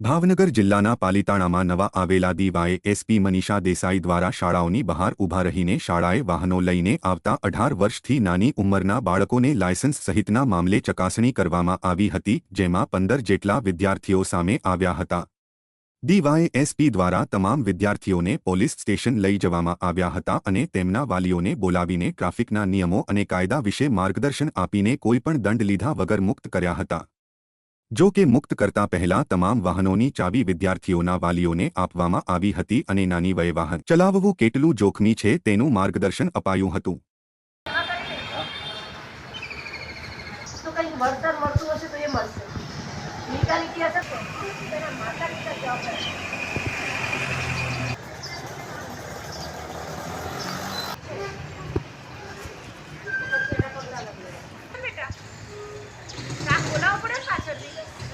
ભાવનગર જિલ્લાના પાલીતાણામાં નવા આવેલા દીવાએ એસપી મનીષા દેસાઈ દ્વારા શાળાઓની બહાર ઊભા રહીને શાળાએ વાહનો લઈને આવતા અઢાર વર્ષથી નાની ઉંમરના બાળકોને લાયસન્સ સહિતના મામલે ચકાસણી કરવામાં આવી હતી, જેમાં પંદર જેટલા વિદ્યાર્થીઓ સામે આવ્યા હતા. દીવાએ એસપી દ્વારા તમામ વિદ્યાર્થીઓને પોલીસ સ્ટેશન લઈ જવામાં આવ્યા હતા અને તેમના વાલીઓને બોલાવીને ટ્રાફિકના નિયમો અને કાયદા વિશે માર્ગદર્શન આપીને કોઈપણ દંડ લીધા વગર મુક્ત કર્યા હતા. જો કે મુક્ત કરતા પહેલા તમામ વાહનોની ચાવી વિદ્યાર્થીઓના વાલીઓને આપવામાં આવી હતી અને નાની વયે વાહન ચલાવવું કેટલું જોખમી છે તેનું માર્ગદર્શન અપાયું હતું. મળતું હશે તો એ મળશે. कर दी